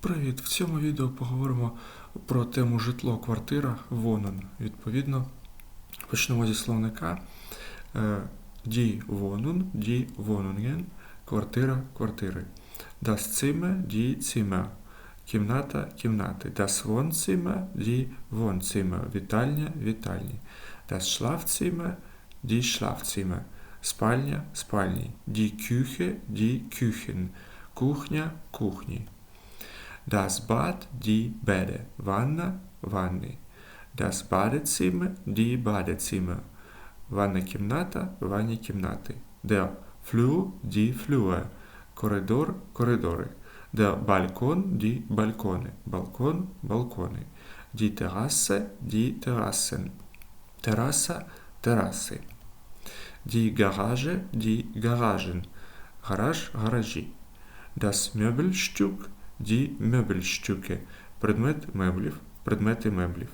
Привіт! В цьому відео поговоримо про тему житло, квартира, вонен. Відповідно, почнемо зі словника Е, Die Wohnung, die квартира, квартири. Das Zimmer, die Zimmer, кімната, кімнати. Das Wohnzimmer, die Wohnzimmer, вітальня, вітальні. Das Schlafzimmer, die Schlafzimmer, спальня, спальні. Die Küche, die Küchen, кухня, кухні. Das Bad, die Bäder, ванна, ванни. Das Badezimmer, die Badezimmer, ванна кімната, ванні кімнати. Der Flur, die Flure, коридор, коридори. Der Balkon, die Balkone, балкон, балкони. Die Terrasse, die Terrassen, тераса, тераси. Die Garage, die Garagen, гараж, гаражі. Das Möbelstück, die Möbelstücke, предмет меблів, предмети меблів.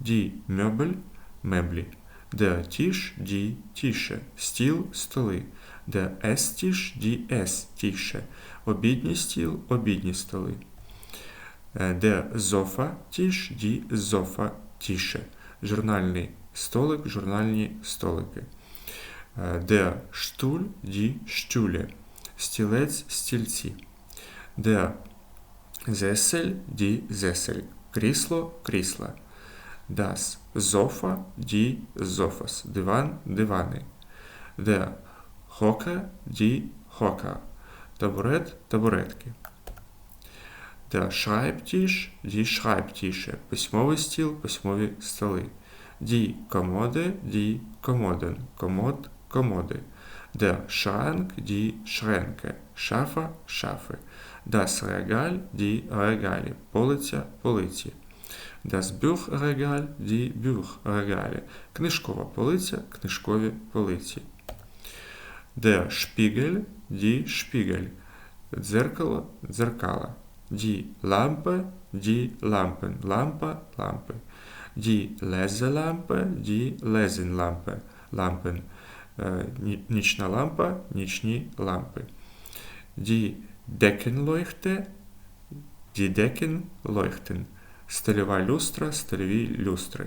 Die Möbel, меблі. Der Tisch, die Tische, стіл, столи. Der Esstisch, die Esstische, обідній стіл, обідні столи. Е, Der Sofa-Tisch, die Sofa-Tische, журнальний столик, журнальні столики. Е, Der Stuhl, die Stühle, стілець, стільці. Der Sessel, die Sessel, крісло, крісла. Das Sofa, die Sofas, диван, дивани. Der Hocker, die Hocker, табурет, табуретки. Der Schreibtisch, die Schreibtische, письмовий стіл, письмові столи. Die Kommode, die Kommoden, комод, комоди. Der Schrank, die Schränke, шафа, шафи. Das Regal, die Regale, полиця, полиці. Das Buchregal, die Buchregale, книжкова полиця, книжкові полиці. Der Spiegel, die Spiegel, дзеркало, дзеркала. Die Lampe, die Lampen, лампа, лампи. Die Leselampe, die Lesenlampe, лампен. Е, ні- Нічна лампа, нічні лампи. Die Deckenleuchte, die Deckenleuchten, стильова люстра, стильові люстри.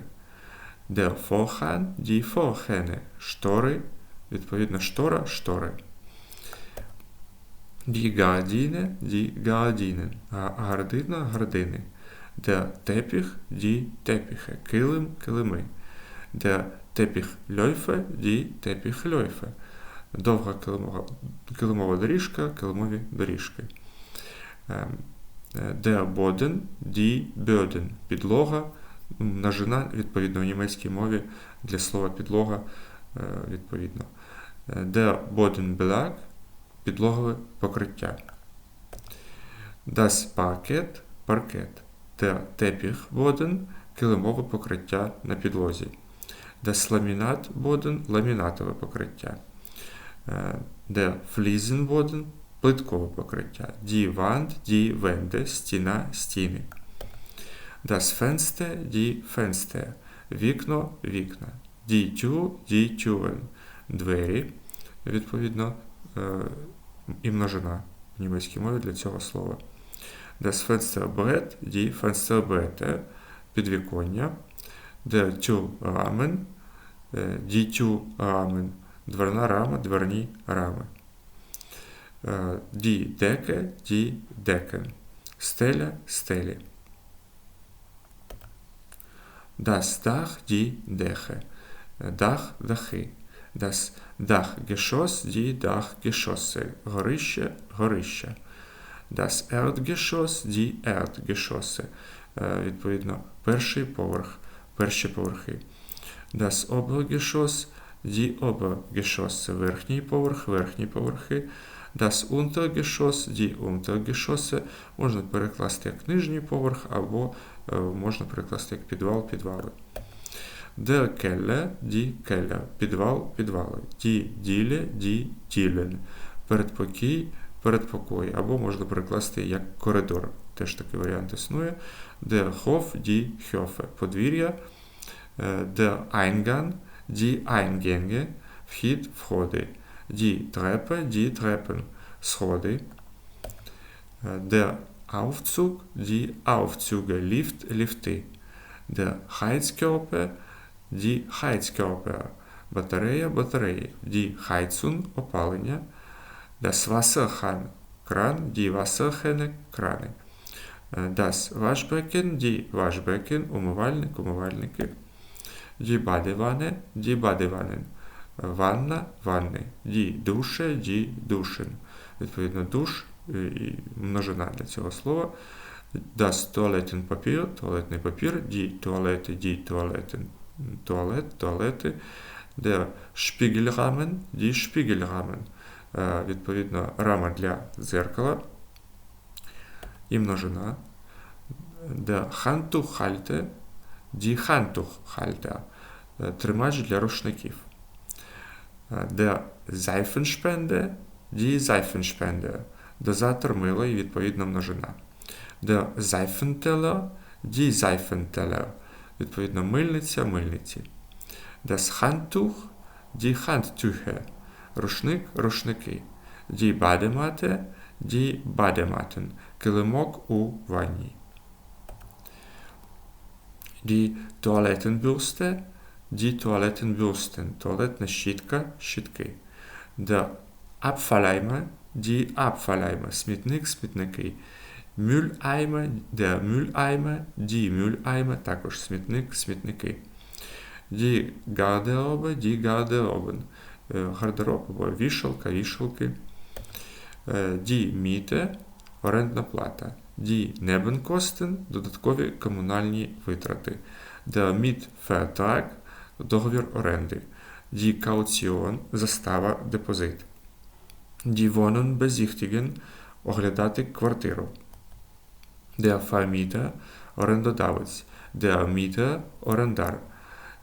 Vorhang, die Vorhänge, штори, відповідно штора, штори. Die Gardine, die Gardinen, Га- гардина, Teppich, die Teppiche, килим, килими. Der Teppichläufe, die Teppichläufe. Довга килимова, килимова доріжка, килимові доріжки. Der Boden, die Böden, підлога, множина, відповідно, в німецькій мові для слова підлога, е, відповідно. Der Bodenbelag, підлогове покриття. Das Parkett, паркет. Der Teppichboden, килимове покриття на підлозі. Das Laminatboden, ламінатове покриття. Е, Der Fliesenboden, плиткове покриття. Die Wände, стіна, стіни. Das Fenster, die Fenster, вікно, вікна. Tür, die Türen, двері, відповідно, е, і множина в німецькій мові для цього слова. Das Fensterbrett, die Fensterbretter, підвіконня. Der Türrahmen, е, die Türrahmen, дверна рама, дверні рами. Е, Die Decke, die Decken, стеля, стелі. Das Dach, die Dächer, дах, дахи. Das Dachgeschoss, die Dachgeschosse, горище, горища. Das Erdgeschoss, die Erdgeschosse, Е, відповідно, перший поверх, перші поверхи. Das Obergeschoss, die Obergeschosse, верхній поверх, верхні поверхи. Das Untergeschoss, die Untergeschosse, можна перекласти як нижній поверх, або е, можна перекласти як підвал, підвали. Der Keller, die Keller, підвал, підвали. Die Diele, die Dielen, передпокій, передпокій, або можна перекласти як коридор. Теж такий варіант існує. Der Hof, die Höfe, подвір'я. Е, Der Eingang, die Eingänge, вхід, входи. Die Treppe, die Treppen, сходи. Е, Der Aufzug, die Aufzüge, Lift, ліфти. Der Heizkörper, die Heizkörper. Батарея, батареї. Die Heizung, опалення. Das Wasserhahn, кран, die Wasserhähne, крани. Das Waschbecken, die Waschbecken, умивальник, умивальники. Badewanne, die Badewannen. Ванна, ванни. Die Dusche, die Duschen. Відповідно, душ і множина для цього слова. Das Toilettenpapier, туалетний папір, die Toilette, die Toiletten, туалет, туалети. Der Spiegelrahmen, die Spiegelrahmen. Відповідно, рама для дзеркала і множина. Der Die Handtuchhalter. Тримач для рушників. Der Seifenspender, die Seifenspender. Дозатор мила і відповідна множина. Der Seifenteller, die Seifenteller. Відповідно, мильниця, мильниці. Das Handtuch, die Handtücher. Рушник, рушники. Die Badematte, die Badematten. Килимок у ванні. Die Toilettenbürste, die Toilettenbürsten. Туалетна щітка, щітки. Der Abfalleimer, die Abfalleimer. Смітник, смітники. Mülleimer, der Mülleimer, die Mülleimer. Також смітник, смітники. Die Garderobe, die Garderoben. Гардероб або вішалка, вішалки. Die Miete, орендна плата. Die Nebenkosten – додаткові комунальні витрати. Der Mietvertrag – договір оренди. Die Kaution – застава, депозит. Die Wohnung besichtigen – оглядати квартиру. Der Vermieter – орендодавець. Der Mieter – орендар.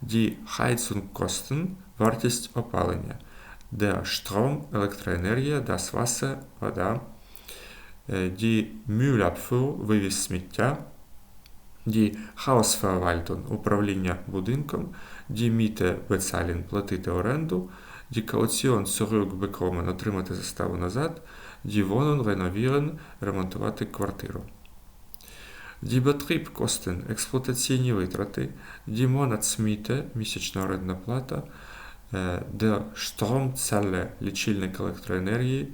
Die Heizungskosten – вартість опалення. Der Strom – електроенергія, das Wasser – вода. Die Müllabfuhr – вивіз сміття. Die Hausverwaltung – управління будинком. Die Miete bezahlen – платити оренду. Die Kaution zurückbekommen – отримати заставу назад. Die Wohnung renovieren – ремонтувати квартиру. Die Betriebkosten – експлуатаційні витрати. Die Monatsmiete – місячна орендна плата. Der Stromzelle – лічильник електроенергії.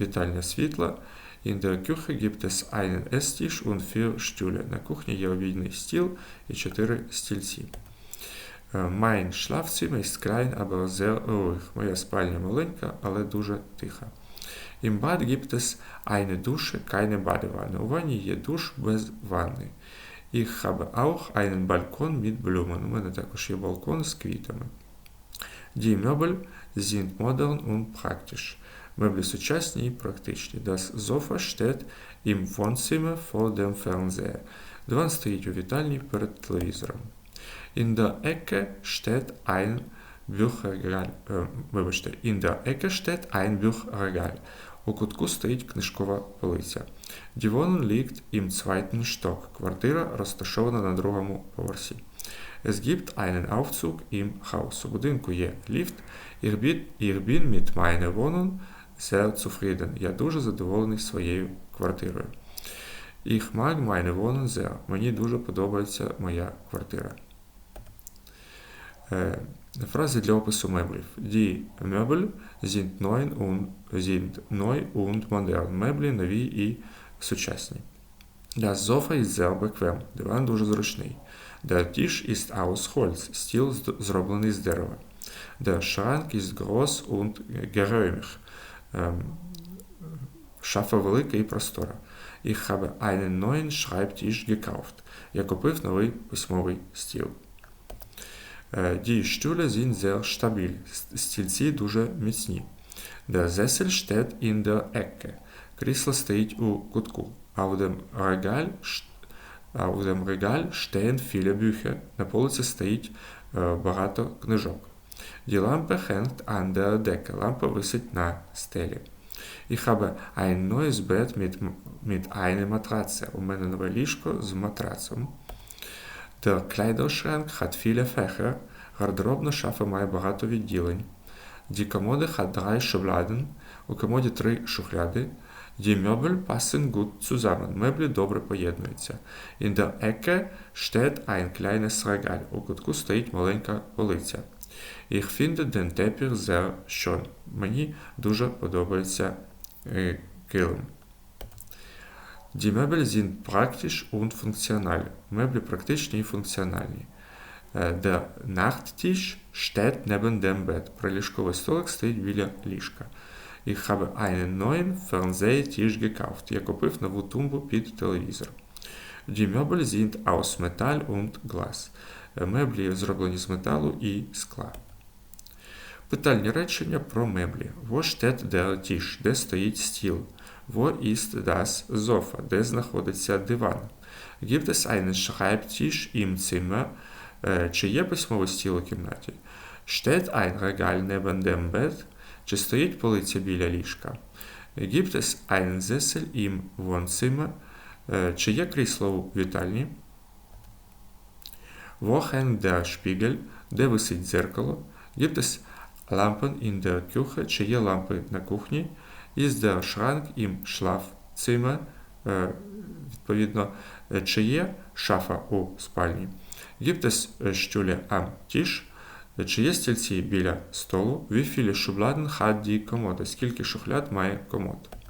вітальня світла. In der Küche gibt es einen Esstisch und vier Stühle. На кухні є обідний стіл і чотири стільці. Mein Schlafzimmer ist klein, aber sehr ruhig. Моя спальня маленька, але дуже тиха. Im Bad gibt es eine Dusche, keine Badewanne. У ванні є душ без ванни. Ich habe auch einen Balkon mit Blumen. У мене також є балкон з квітами. Die Möbel sind modern und praktisch. Меблі сучасні і практичні. Das Sofa steht im Wohnzimmer vor dem Fernseher. Диван стоїть у вітальні перед телевізором. In der Ecke steht ein Bücherregal. Äh, вибачте, in der Ecke steht ein Bücherregal. У кутку стоїть книжкова полиця. Die Wohnung liegt im zweiten Stock. Квартира розташована на другому поверсі. Es gibt einen Aufzug im Haus. У будинку є ліфт. Ich bin, ich bin mit meiner Wohnung sehr zufrieden. Я дуже задоволений своєю квартирою. Ich mag meine Wohnung sehr. Мені дуже подобається моя квартира. Фрази для опису меблів. Die Möbel sind neu und, sind neu und modern. Меблі нові і сучасні. Das Sofa ist sehr bequem. Диван дуже зручний. Der Tisch ist aus Holz. Стіл зроблений з дерева. Der Schrank ist groß und geräumig. Шафа велика і простора. Ich habe einen neuen Schreibtisch gekauft. Я купив новий письмовий стіл. Die Stühle sind sehr stabil. Стільці дуже міцні. Der Sessel steht in der Ecke. Крісло стоїть у кутку. Auf dem Regal Auf dem Regal stehen viele Bücher. На полиці стоїть е, багато книжок. Die Lampe hängt an der Decke. Лампа висить на стелі. Ich habe ein neues Bett mit, mit einer Matratze. У мене нове ліжко з матрацом. Der Kleiderschrank hat viele Fächer. Гардеробна шафа має багато відділень. Die Kommode hat drei Schubladen. У комоді три шухляди. Die Möbel passen gut zusammen. Меблі добре поєднуються. In der Ecke steht ein kleines Regal. У кутку стоїть маленька полиця. Ich finde den Teppich sehr schön. Мені дуже подобається е, килим. Die Möbel sind praktisch und funktional. Меблі практичні і функціональні. Е, Der Nachttisch steht neben dem Bett. Приліжковий столик стоїть біля ліжка. Ich habe einen neuen Fernsehtisch gekauft. Я купив нову тумбу під телевізор. Die Möbel sind aus Metall und Glas. Е, Меблі зроблені з металу і скла. Питальні речення про меблі. Wo steht der Tisch? Де стоїть стіл? Wo ist das Sofa? Де знаходиться диван? Gibt es einen Schreibtisch im Zimmer? Чи є письмовий стіл у кімнаті? Steht ein Regal neben dem Bett? Чи стоїть полиця біля ліжка? Gibt es einen Sessel im Wohnzimmer? Е, Чи є крісло у вітальні? Wo der Spiegel? Де висить дзеркало? Gibt es Lampen in der Küche? Чи є лампи на кухні? Ist der Schrank im Schlafzimmer? Е, Відповідно, е, чи є шафа у спальні? Gibt es е, Stühle am Tisch? Е, Чи є стільці біля столу? Wie viele Schubladen hat die Kommode? Скільки шухляд має комод?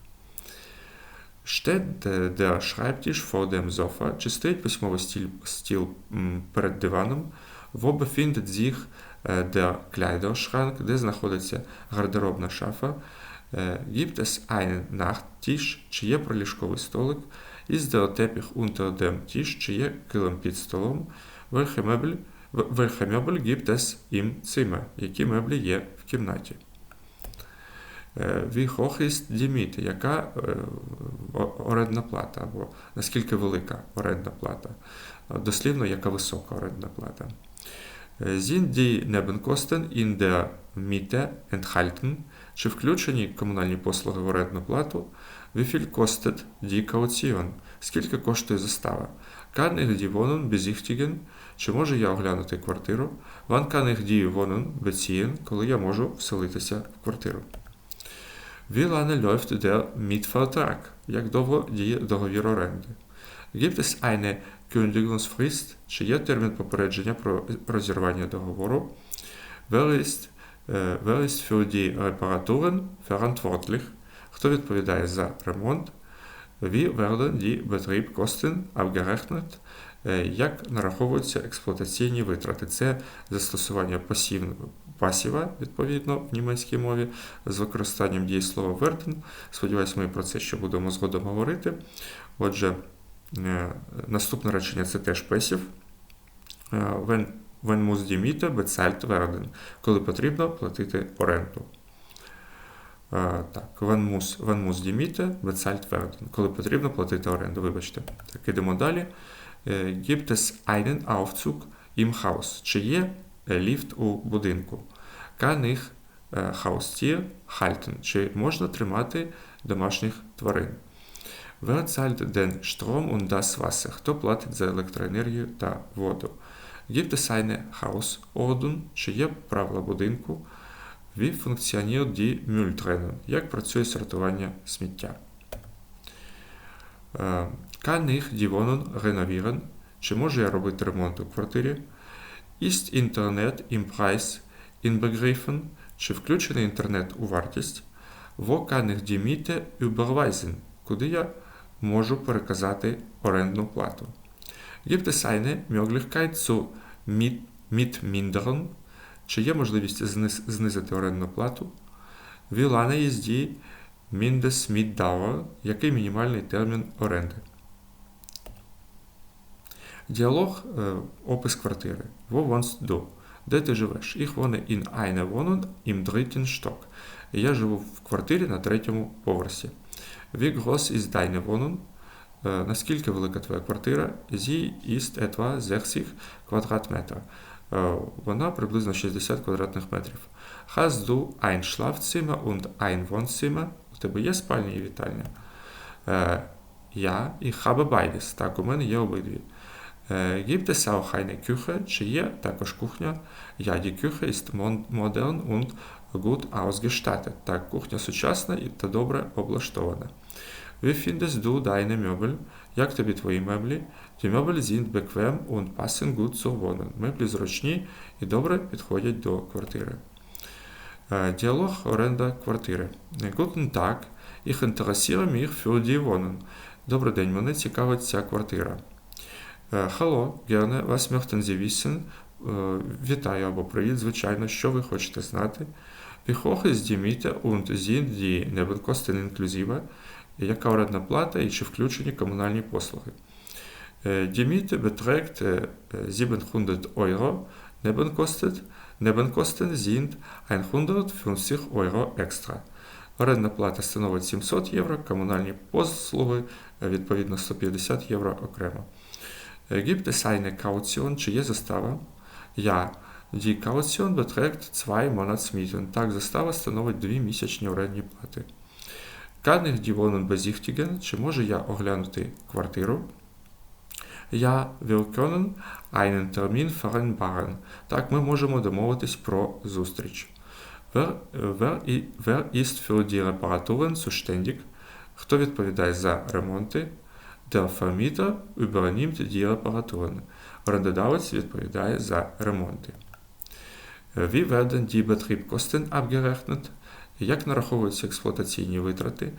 Steht е, der Schreibtisch vor dem Sofa? Чи стоїть письмовий стіл, стіл перед диваном? Wo befindet sich е, der Kleiderschrank? Де знаходиться гардеробна шафа? Е, Gibt es einen Nachttisch? Чи є приліжковий столик? Ist der Teppich unter dem Tisch? Чи є килим під столом? Welche Möbel, welche Möbel gibt es im Zimmer? Які меблі є в кімнаті? Е, die Miete? Яка е, орендна плата? Або наскільки велика орендна плата? Е, Дослівно, яка висока орендна плата? Е, Sind die Nebenkosten in enthalten? Чи включені комунальні послуги в орендну плату? Viel kostet die Kaution? Скільки коштує застава? Ich die Wohnung? Чи можу я оглянути квартиру? Kann ich die Wohnung? Коли я можу вселитися в квартиру? Wie lange läuft der Mietvertrag? Як довго діє договір оренди? Gibt es eine Kündigungsfrist? Чи є термін попередження про розірвання договору? Wer ist, е, wer ist für die Reparaturen verantwortlich? Хто відповідає за ремонт? Wie werden die Betriebskosten abgerechnet? Е, Як нараховуються експлуатаційні витрати? Це застосування пасів, пасіва, відповідно, в німецькій мові, з використанням дієслова werden. Сподіваюсь, ми про це ще будемо згодом говорити. Отже, е, наступне речення це теж песів. Е, When, when muss die Miete bezahlt werden? Коли потрібно платити оренду. Е, Так, when muss, when muss die Miete bezahlt werden? Коли потрібно платити оренду, вибачте. Так, ідемо далі. Gibt es einen Aufzug im Haus? Чи є ліфт у будинку? Ich е, Haustier halten? Чи можна тримати домашніх тварин? Strom und das Wasser? Хто платить за електроенергію та воду? Es eine Hausordnung? Чи є правила будинку? Funktioniert die Mülltrennung? Як працює сортування сміття? Е, die Wohnung renovieren? Чи можу я робити ремонт у квартирі? Ist Internet im Preis inbegriffen? Чи включений інтернет у вартість? Wo kann ich die Miete überweisen? Куди я можу переказати орендну плату? Gibt es eine Möglichkeit zu mit, mitmindern? Чи є можливість зниз- знизити орендну плату? Wie lange ist die Mindestmietdauer? Який мінімальний термін оренди? Діалог, е, опис квартири. Wo wohnst du? Де ти живеш? Ich wohne in einer Wohnung im dritten Stock. Я живу в квартирі на третьому поверсі. Wie groß ist deine Wohnung? Е, Наскільки велика твоя квартира? Sie ist etwa 60 Quadratmeter. Е, Вона приблизно 60 квадратних метрів. Hast du ein Schlafzimmer und ein Wohnzimmer? У тебе є спальня і вітальня? Е, Ja, ich habe beides. Так, у мене є обидві. Е, Gibt es auch eine Küche? Чи є також кухня? Ja, die Küche ist modern und gut ausgestattet. Так, кухня сучасна і та добре облаштована. Wie findest du deine Möbel? Як тобі твої меблі? Die Möbel sind bequem und passen gut zur Wohnung. Меблі зручні і добре підходять до квартири. Е, Діалог оренда квартири. Guten Tag, ich interessiere mich für die Wohnung. Добрий день, мене цікавить ця квартира. Е, Hallo, gerne, was möchten Sie wissen? Е, Вітаю або привіт, звичайно, що ви хочете знати? Wie hoch ist die Miete und sind? Яка орендна плата і чи включені комунальні послуги? Е, Die Miete beträgt е, 700 Euro, Nebenkosten, Nebenkosten sind 150 Euro extra. Орендна плата становить 700 євро, комунальні послуги е, відповідно 150 євро окремо. Е, Gibt es eine Kaution, є застава? Ja, die Kaution beträgt 2 Monatsmieten. Так, застава становить 2 місячні орендні плати. Kann ich die Wohnung besichtigen? Чи можу я оглянути квартиру? Ja, wir können einen Termin vereinbaren. Так, ми можемо домовитись про зустріч. Wer, wer, wer ist für die Reparaturen zuständig? Хто відповідає за ремонти? Der Vermieter übernimmt die Reparaturen. Орендодавець відповідає за ремонти. Wie werden die Betriebskosten abgerechnet? Як нараховуються експлуатаційні витрати?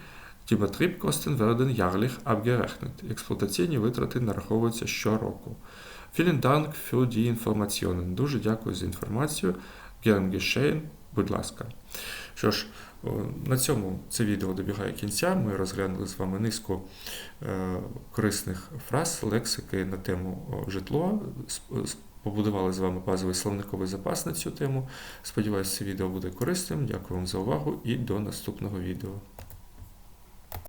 Die Betriebskosten werden jährlich abgerechnet. Експлуатаційні витрати нараховуються щороку. Vielen Dank für die Informationen. Дуже дякую за інформацію. Gern geschehen. Будь ласка. Що ж, на цьому це відео добігає кінця. Ми розглянули з вами низку е, корисних фраз, лексики на тему о, житло. Побудували з вами базовий словниковий запас на цю тему. Сподіваюся, це відео буде корисним. Дякую вам за увагу і до наступного відео.